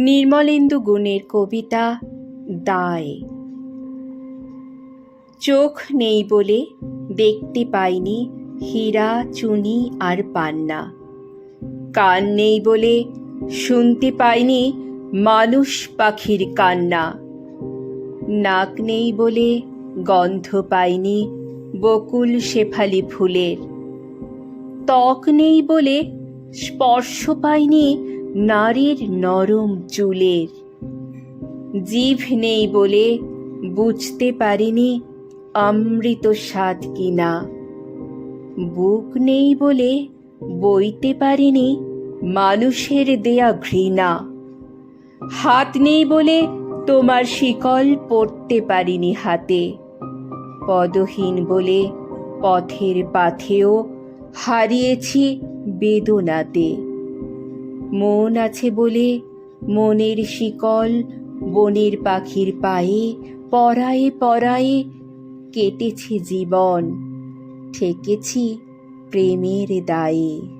নির্মলেন্দু গুণের কবিতা দায়। চোখ নেই বলে দেখতে পাইনি হীরা, চুনি আর পান্না। কান নেই বলে শুনতে পাইনি মানুষ পাখির কান্না। নাক নেই বলে গন্ধ পাইনি বকুল শেফালি ফুলের। ত্বক নেই বলে স্পর্শ পাইনি নারীর নরম চুলের। জিভ নেই বলে বুঝতে পারিনি অমৃত স্বাদ কিনা। বুক নেই বলে বইতে পারিনি মানুষের দেয়া ঘৃণা। হাত নেই বলে তোমার শিকল পড়তে পারিনি হাতে। পদহীন বলে পথের পাথেও হারিয়েছি বেদনাতে। মন আছে বলে মনের শিকল, বনের পাখির পায়ে পরায়ে পরায়ে কেটেছে জীবন, ঠেকেছি প্রেমের দায়ে।